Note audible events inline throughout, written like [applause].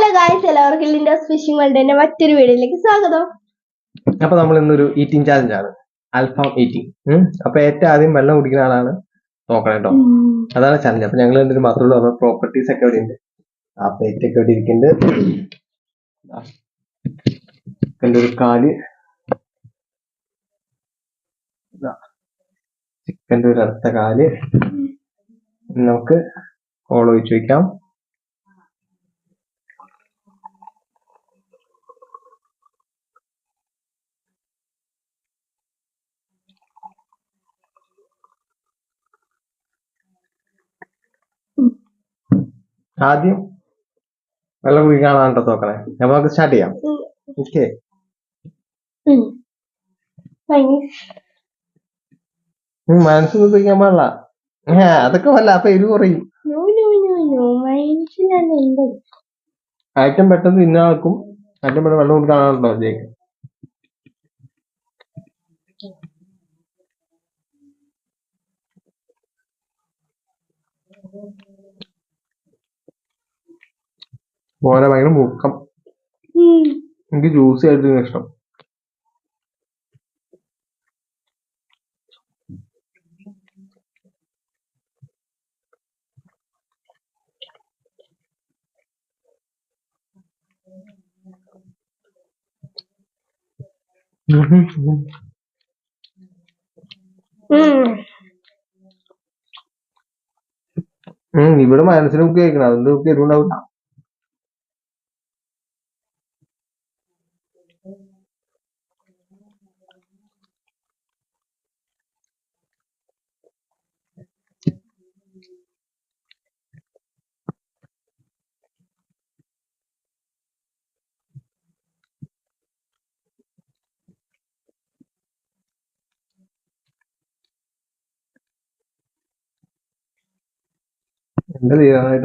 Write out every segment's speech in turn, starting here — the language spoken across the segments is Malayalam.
ഹലോ ഗായ്സ് എല്ലാവർക്കും ലിൻഡോസ് ഫിഷിംഗ് വേൾഡിന്റെ മറ്റൊരു വീഡിയോയിലേക്ക് സ്വാഗതം. അപ്പൊ നമ്മൾ ഇന്നൊരു ഈറ്റിംഗ് ചാലഞ്ച് ആണ്. അൽഫാം ഈറ്റിംഗ് അപ്പൊ ഏറ്റവും ആദ്യം വെള്ളം കുടിക്കുന്ന ആളാണ് നോക്കണം കേട്ടോ. അതാണ് ചാലഞ്ച് അപ്പൊ ഞങ്ങൾ എന്തൊരു മാത്രമേ ഉള്ളൂ. പ്രോപ്പർട്ടീസ് ഒക്കെ ഇവിടെ ഉണ്ട്. ആ പ്ലേറ്റ് ഒക്കെ ഇവിടെ ഇരിക്കുന്നുണ്ട്. ചിക്കന്റെ ഒരു കാൽ? ചിക്കന്റെ ഒരു അടുത്ത കാൽ. നമുക്ക് കോൾ ചോദിക്കാം വയ്ക്കാം ആദ്യം വെള്ളം കുടിക്കാനാണ് നോക്കണേ നമുക്ക് സ്റ്റാർട്ട് ചെയ്യാം. ഓക്കെ മനസ്സ് കുടിക്കാൻ പാടില്ല. അതൊക്കെ വല്ല അപ്പൊ എരിവ് കുറയും. ഏറ്റവും പെട്ടെന്ന് ഇന്നാൾക്കും ആൾക്കും ഐറ്റം പെട്ടെന്ന് വെള്ളം കൊടുക്കാനാണല്ലോ ജയിക്കും Thank ജയിക്ക് പോലെ ഭയങ്കര മുക്കം. എനിക്ക് ജ്യൂസി ആയിട്ട് ഇഷ്ടം. ഇവിടെ മനസ്സിന് ബുക്ക് കേൾക്കണം അതുകൊണ്ട് ബുക്ക് എരിവുണ്ടാവില്ല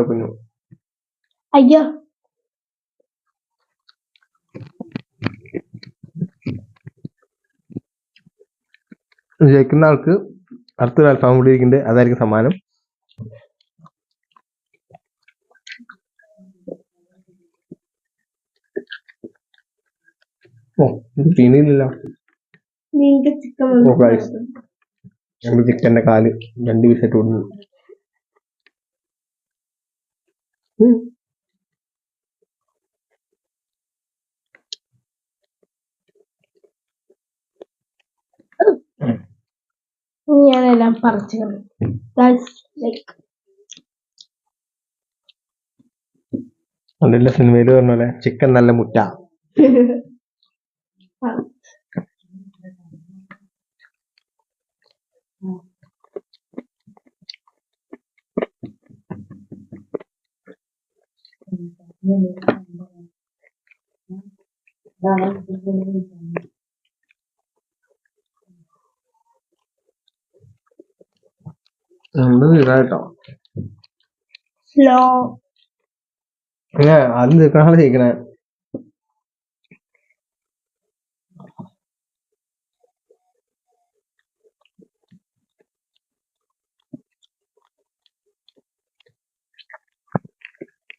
കുഞ്ഞു. അയ്യോ. ജയിക്കുന്ന ആൾക്ക് അടുത്തൊരു അൽഫാം കൂടി ഇരിക്കുന്നുണ്ട് അതായിരിക്കും സമ്മാനം. ഓ ഇത്. ഞങ്ങൾ ചിക്കന്റെ കാൽ രണ്ട് പീസായിട്ട് കൊടുക്കുന്നു ഞാനെല്ലാം പറിച്ചു ലൈക്ക് അതുള്ള സിനിമയിൽ പറഞ്ഞ പോലെ ചിക്കൻ നല്ല മുറ്റ. [laughs] എന്ത് വീടാട്ടോ സ്ലോ ആദ്യം തീർക്കണ ജയിക്കണേ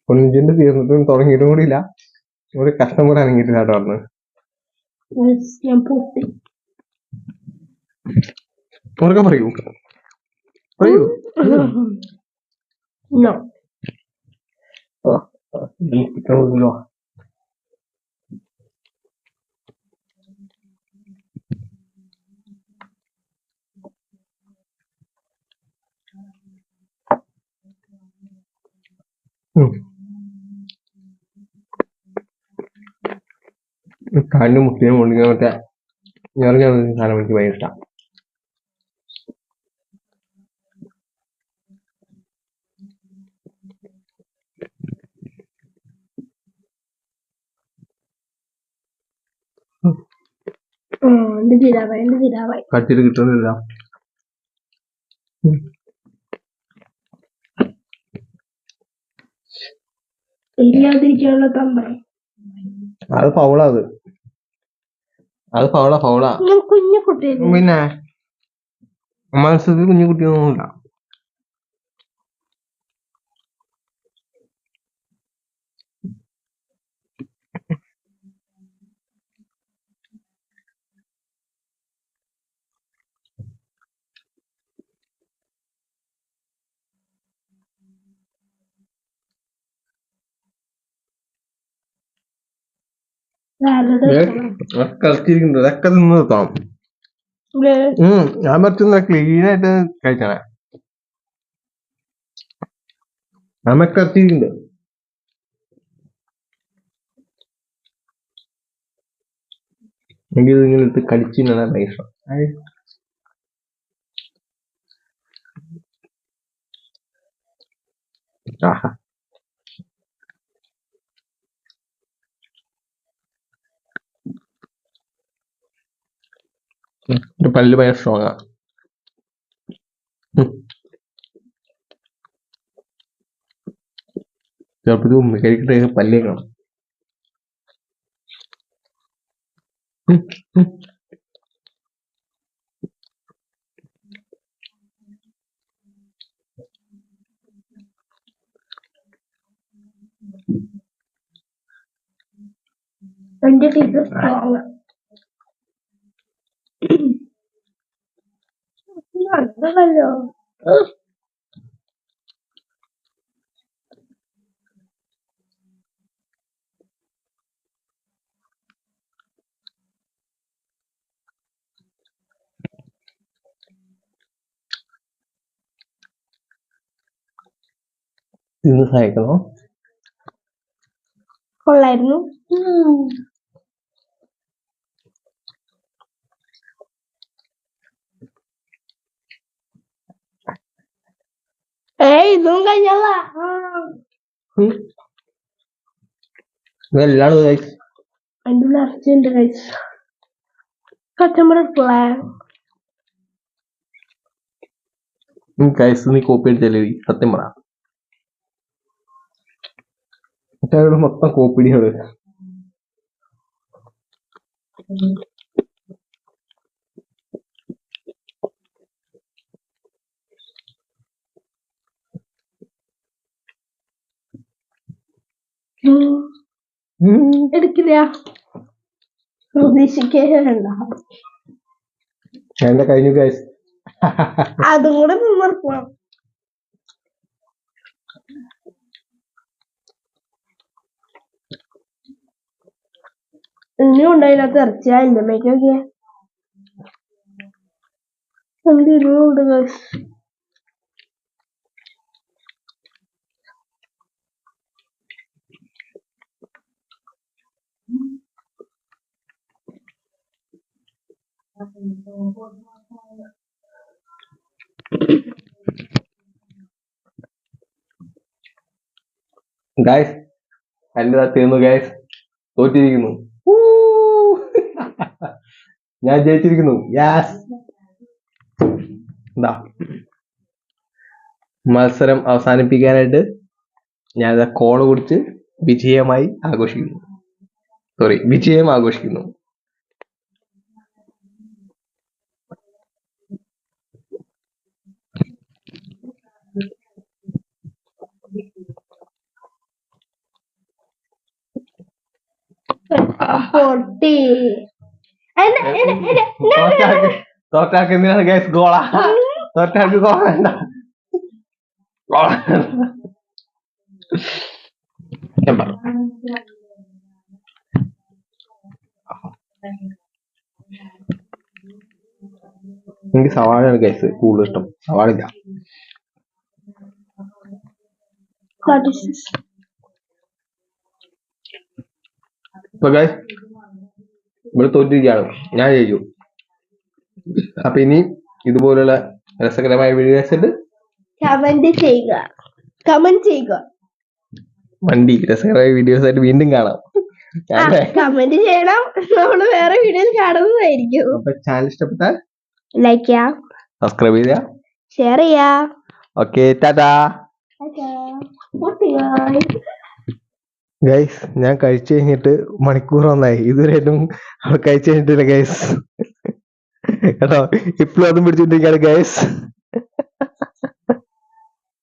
കുഞ്ചിന്റെ തീർന്നിട്ടും തുടങ്ങിയിട്ടും കൂടി ഇല്ല. ഒരു കഷ്ടം കൂടെ അനങ്ങിയിട്ടില്ല കേട്ടോ പറഞ്ഞ്. ഞാൻ പൊട്ടി. ഉറക്കെ പറയൂ. പറയൂ. നോ കാലിന്റെ മുട്ടിനെ മുള്ളിക്കാൻ മറ്റേ ഞെറിഞ്ഞ സാധനം എനിക്ക് ഭയങ്കര ഇഷ്ടമാണ് കിട്ടുന്നില്ല. ഇല്ലാതിരിക്കാനുള്ള തന്ത്രം അത് പൗളാ അത്. അത് ഫൗളാ ഫൗളാ. കുഞ്ഞു കുട്ടിയല്ലേ? പിന്നെ മനസ്സിൽ കുഞ്ഞു കുട്ടിയൊന്നുമില്ല. കളിച്ചിരിക്കുന്നുണ്ട് ഇതൊക്കെ നിന്ന് നിർത്തണം ഞാൻ പറ്റുന്ന ക്ലീൻ ആയിട്ട് കഴിക്കണേ കളിച്ചിരിക്കുന്നുണ്ട് എനിക്ക് ഇതിങ്ങനെ എടുത്ത് കടിച്ചു പൈസ ആഹാ. എന്റെ പല്ല് ഭയങ്കര സ്ട്രോങ് ആ. ചെറുപ്പത്തിൽ ഉമ്മ കഴിക്കട്ടെ പല്ലേ കാണും. എന്റെ teacher nó bao giờ Dư thầy có con đúng. Không? കഴിഞ്ഞല്ല ഉം. ഇതെല്ലാം കഴിച്ചു എന്റെ നിറച്ചുണ്ട് കസ്റ്റമർ പ്ലാൻ കഴിച്ചു നീ കോപ്പി അടിച്ചല്ലേ സത്യം പറ. മൊത്തം കോപ്പി എടുക്കില്ല. പ്രതീക്ഷിക്കേണ്ട. എന്റെ കഴിഞ്ഞു കഴിച്ചു അതും കൂടെ നിന്നിറക്കണം ഇനിയും ഉണ്ട് അതിനകത്ത് ഇറച്ചി അതിന്റെ മേക്കൊക്കെ എന്ത് ഇരുവുണ്ട് guys. ഗായ്സ് എന്റെ തീർന്നു ഗായ്സ് തോറ്റിരിക്കുന്നു. ഞാൻ ജയിച്ചിരിക്കുന്നു. യാസ് എന്താ മത്സരം അവസാനിപ്പിക്കാനായിട്ട് ഞാൻ കോൾ കുടിച്ച് വിജയമായി ആഘോഷിക്കുന്നു. സോറി വിജയം ആഘോഷിക്കുന്നു. പൊട്ടി. എന്നെ- എന്നെ- എന്നെ- ഞാൻ- തോറ്റാക്ക് തോറ്റാക്ക് എന്തിനാണ് ഗൈസ് ഗോള തോറ്റാക്ക് ഗോള വേണ്ട. ഗോള. ഞാൻ പറഞ്ഞു എനിക്ക് സവാളയാണ് ഗൈസ് കൂടുതൽ ഇഷ്ടം. സവാളില്ല What ഗൈസ് ഇവിടെ തോറ്റിരിക്കുകയാണ്. ഞാൻ ജയിച്ചു അപ്പൊ ഇനി ഇതുപോലുള്ള രസകരമായ വീഡിയോസ് കമന്റ് ചെയ്യുക. കമന്റ് ചെയ്യുക. വണ്ടി രസകരമായ വീഡിയോസ് ആയിട്ട് വീണ്ടും കാണാം. കമന്റ് ചെയ്യണം. നമ്മൾ വേറെ വീഡിയോയിൽ കാണുന്നതായിരിക്കും. അപ്പൊ ചാനൽ ഇഷ്ടപ്പെട്ടാൽ ലൈക്ക് ചെയ്യാം. സബ്സ്ക്രൈബ് ചെയ്യുക ഷെയർ ചെയ്യാം. Okay Tata guys. ഗൈസ് ഞാൻ കഴിച്ചു കഴിഞ്ഞിട്ട് മണിക്കൂർ ഒന്നായി. ഇതുവരെയായിട്ടും കഴിച്ചു കഴിഞ്ഞിട്ടില്ല ഗൈസ് കേട്ടോ ഇപ്പോഴും അതും പിടിച്ചിട്ടിരിക്കുകയാണ് ഗൈസ്